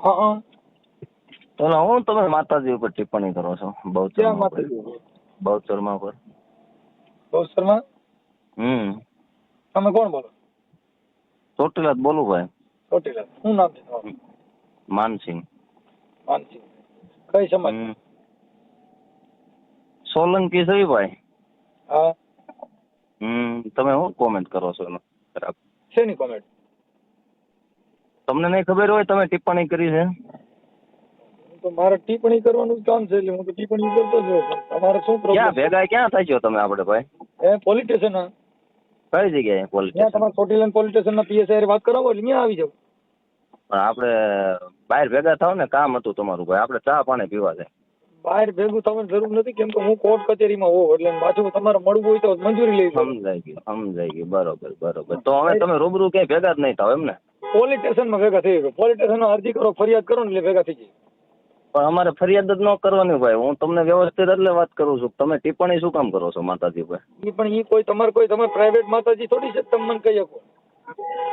હા હા. હું તમે માતાજી ઉપર ટિપ્પણી કરો છો બહુચરમાં ઉપર. માતાજી બહુચરમાં ઉપર. બહુ શર્મા હમ. તમે કોણ બોલો? ચોટીલા બોલું ભાઈ ચોટીલા શું નામ છે તમારું? માનસિંહ. માનસિંહ. કઈ સમાજ? સોલંકી છે ભાઈ હા. હમ તમે શું કોમેન્ટ કરો છો? એનો બરાબર શેની કોમેન્ટ તમને નહીં ખબર હોય તમે ટિપ્પણી કરી છે. તો મારે ટિપ્પણી કરવાનું જ કામ છે એટલે હું તો ટિપ્પણી કરતો જ હોઉં. તમારે શું ક્યાં ભેગા ક્યાં થાય છો તમે આપણે ભાઈ? એ પોલીસ સ્ટેશન કઈ જગ્યાએ પોલીસ સ્ટેશન તમારે ચોટીલા પોલીસ સ્ટેશન ના પીએસઆઈ વાત કરાવો એટલે ત્યાં આવી જાવ પણ આપણે બહાર ભેગા થાવ ને કામ હતું તમારું ભાઈ. આપણે ચા પાણી પીવા છે. બહાર ભેગું થવાની જરૂર નથી કેમ કે હું કોર્ટ કચેરીમાં હોઉં એટલે પાછું તમારે મળવું હોય તો મંજૂરી લઈ સમજાઈ ગયું સમજાઈ ગયું. બરોબર બરોબર. તો હવે તમે રૂબરૂ ક્યાંય ભેગા જ નહીં થાવ એમ ને? પોલીસ સ્ટેશનમાં ભેગા થઈ ગયો. પોલીસ સ્ટેશનમાં અરજી કરો ફરિયાદ કરો ને એટલે ભેગા થઈ જાય. પણ અમારે ફરિયાદ જ ન કરવાની ભાઈ હું તમને વ્યવસ્થિત એટલે વાત કરું છું. તમે ટિપ્પણી શું કામ કરો છો માતાજી ભાઈ પણ એ કોઈ તમારે કોઈ તમારે પ્રાઇવેટ માતાજી થોડી છે તમે મને કહી શકો.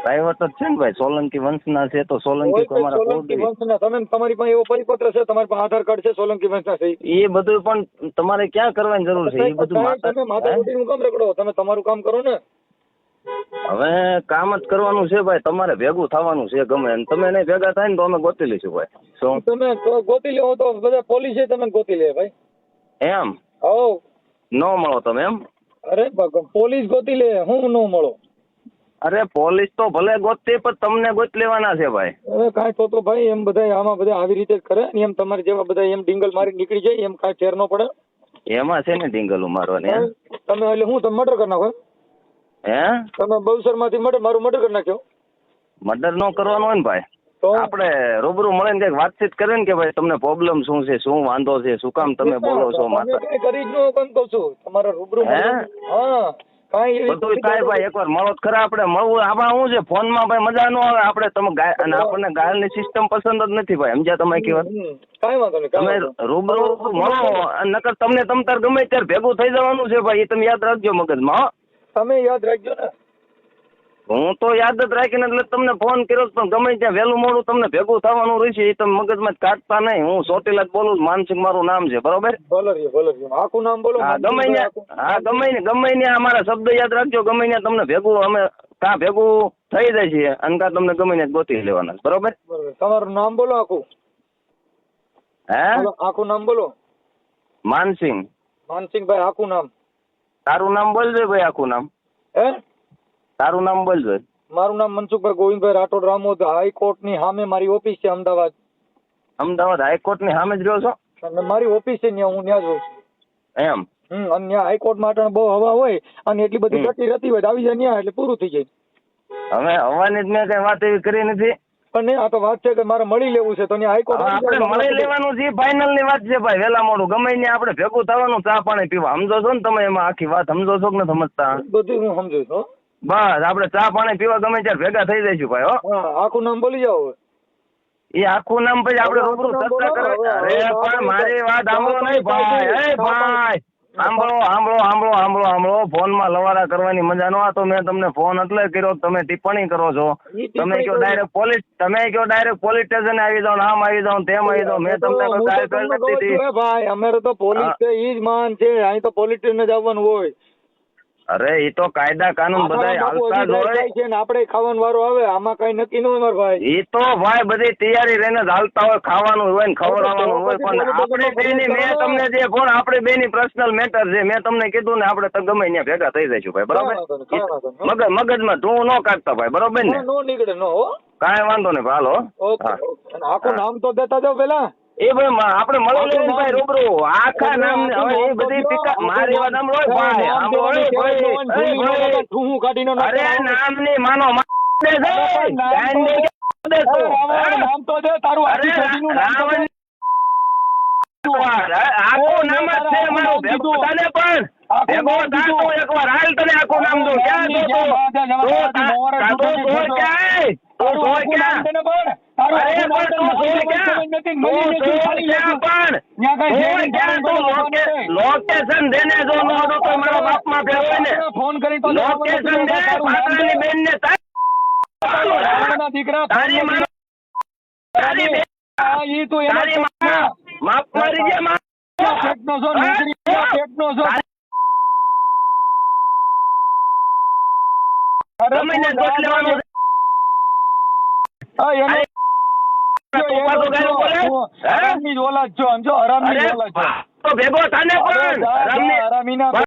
પ્રાઇવેટ જ છે ને ભાઈ? સોલંકી વંશના છે તો સોલંકી તમારા સોલંકી વંશના. તમે તમારી પાસે એવો પરિપત્ર છે તમારી પાસે આધાર કાર્ડ છે સોલંકી વંશના છે એ બધું પણ તમારે ક્યાં કરવાની જરૂર છે? એ બધું તમે માતા નું કામ રખડો. તમે તમારું કામ કરો ને. હવે કામ જ કરવાનું છે ભાઈ તમારે ભેગું થવાનું છે ગમે. અને તમે નહીં ભેગા થાય ને તો અમે ગોતી લઈશું ભાઈ. શું તમે ગોતી લેવો તો બધા પોલીસે તમે ગોતી લે ભાઈ. એમ? હો ન મળો તમે એમ? અરે પોલીસ ગોતી લે હું ન મળો. અરે પોલીસ તો ભલે ગોતતી પણ તમને ગોત લેવાના છે ભાઈ. અરે કાંઈ તો તો ભાઈ એમ બધા આમાં બધા આવી રીતે જ કરે ને એમ તમારે જેવા બધા એમ ડિંગલ મારી નીકળી જાય એમ કાંઈ ફેર ન પડે. એમાં છે ને ડિંગલ મારવાની હે? તમે એટલે હું તમે મર્ડર કરી નાખો હે? તમે બહુસરમાંથી મર્ડર મારું મર્ડર કરી નાખ્યો? મર્ડર નો કરવાનો હોય ને ભાઈ. આપણે રૂબરૂ મળીને કંઈક વાતચીત કરીએ ને કે ભાઈ તમને પ્રોબ્લેમ શું છે શું વાંધો છે શું કામ તમે બોલો છો માતા કરી જ ન કહું છું. તમારા રૂબરૂ હે? હા બધું કાંઈ ભાઈ એકવાર મળો ખરા આપણે મળવું આમાં શું છે ફોનમાં ભાઈ મજા ન આવે આપણે તમે અને આપણને ગાયલની સિસ્ટમ પસંદ જ નથી ભાઈ સમજ્યા તમે કેવા કાંઈ વાંધો નહીં તમે. રૂબરૂ મળો નકર તમને તમ તાર ગમે ત્યારે ભેગું થઈ જવાનું છે ભાઈ એ તમે યાદ રાખજો મગજમાં. તમે યાદ રાખજો ને. હું તો યાદ જ રાખીને એટલે તમને ફોન કર્યો પણ ગમે ત્યાં વહેલું મોડું તમને ભેગું થવાનું રહેશે એ તમે મગજમાં કાઢતા નહીં. હું સોટેલા જ બોલું માનસિંહ મારું નામ છે બરોબર? આખું નામ બોલો હા ગમે હા ગમે ને ગમે ને અમારા શબ્દ યાદ રાખજો ગમે ને તમને ભેગું અમે કા ભેગું થઈ જાય છે અને કા તમને ગમે ને ગોતી લેવાના બરોબર બરોબર. તમારું નામ બોલો આખું. હે? આખું નામ બોલો. માનસિંહ માનસિંહભાઈ આખું નામ. તારું નામ બોલજો ભાઈ આખું નામ. હે? તારું નામ બોલજો. મારું નામ મનસુખભાઈ ગોવિંદભાઈ રાઠોડ રામોદ હાઈકોર્ટની સામે મારી ઓફિસ છે અમદાવાદ. અમદાવાદ હાઈકોર્ટની સામે જ રહ્યો છો? મારી ઓફિસ છે ત્યાં હું ત્યાં જ છું. એમ? હમ અને ત્યાં હાઈકોર્ટ માટે બહુ હવા હોય અને એટલી બધી. ગતિ રહેતી હોય આવી જાય ત્યાં એટલે પૂરું થઈ જાય. હવે હવાની જ મેં કઈ વાત એવી કરી નથી. પણ નહીં આ તો વાત છે કે મારે મળી લેવું છે તો હાઈકોર્ટ આપણે મળી લેવાનું છે ફાઇનલની વાત છે ભાઈ વેલા મોડું. ગમે ને આપણે ભેગું થવાનું ચા પાણી પીવા. સમજો છો ને તમે એમાં આખી વાત સમજો છો કે સમજતા? બધું હું સમજુ છું બસ આપણે ચા પાણી પીવા ગમે ત્યારે ભેગા થઈ જઈશું ભાઈ હો. આખું નામ બોલી જાવ એ આખું નામ પછી આપણે રૂબરૂ ચર્ચા કરવા અરે પણ મારી વાત સાંભળો નહીં ભાઈ એ ભાઈ. સાંભળો સાંભળો સાંભળો સાંભળો સાંભળો. ફોનમાં લવારા કરવાની મજા નો આવે તો મેં તમને ફોન એટલે કર્યો તમે ટિપ્પણી કરો છો. તમે કયો ડાયરેક્ટ પોલીસ તમે કયો ડાયરેક્ટ પોલીસ સ્ટેશન આવી જાઓ આમ આવી જાઓ તેમ આવી જાઓ. મેં તમને તો ભાઈ અમારે તો પોલીસ છે ઈ જ માન છે. અહીં તો પોલીસ સ્ટેશન જ આવવાનું હોય. અરે એ તો કાયદા કાનૂન બધા હાલતા જ હોય. છે ને આપણે ખાવાનું વારો આવે આમાં કઈ નક્કી ન હોય ભાઈ. એ તો ભાઈ બધી તૈયારી લઈને જ હાલતા હોય ખાવાનું હોય ને ખવડાવવાનું હોય પણ આપણે બેની મેં તમને જે ફોન આપણે બેની પર્સનલ મેટર છે મેં તમને કીધું ને આપણે તો ગમે ત્યાં ભેગા થઈ જઈશું ભાઈ બરોબર. મગજ મગજમાં ધૂ ન કાઢતા ભાઈ બરોબર ને? નો નીકળે નો કાંઈ વાંધો નહીં હાલો ઓકે આખું નામ તો દેતા જાવ પેલા એ ભાઈ આપણે મળી ભાઈ રૂબરૂ આખા નામ હવે એ બધી દ્યો, મારે એવા નામ. સાંભળો ભાઈ નામ સાંભળો ભાઈ દેવાનું, કાઢીનો અરે નામ ને માનો દે તો ગાંડી દે. કે દે તું? હે? નામ તો દે તારું આખી છોડીનું નામ આખું નામ જ છે મારું ભેગું તને પણ ભેગો કીધું. એકવાર હાલ તને આખું નામ દઉં ક્યાં તો તું ક્યાં તું? તું ક્યાં? મારો લોકેશન દેને જો ન હતો તો મારા બાપમાં ફેરવાય ને. ફોન કરી તો લોકેશન દે પાત્રની બેન ને તારી દીકરા તારી માં તારી બેન ઈ તો એના માફ મારી દે માં ફેકનો જો નીકળી ફેકનો જો. અરે મને દોષ લેવાનો હરામી ઓલાદ છો હરામી ઓલાદ છો ભેગો થાને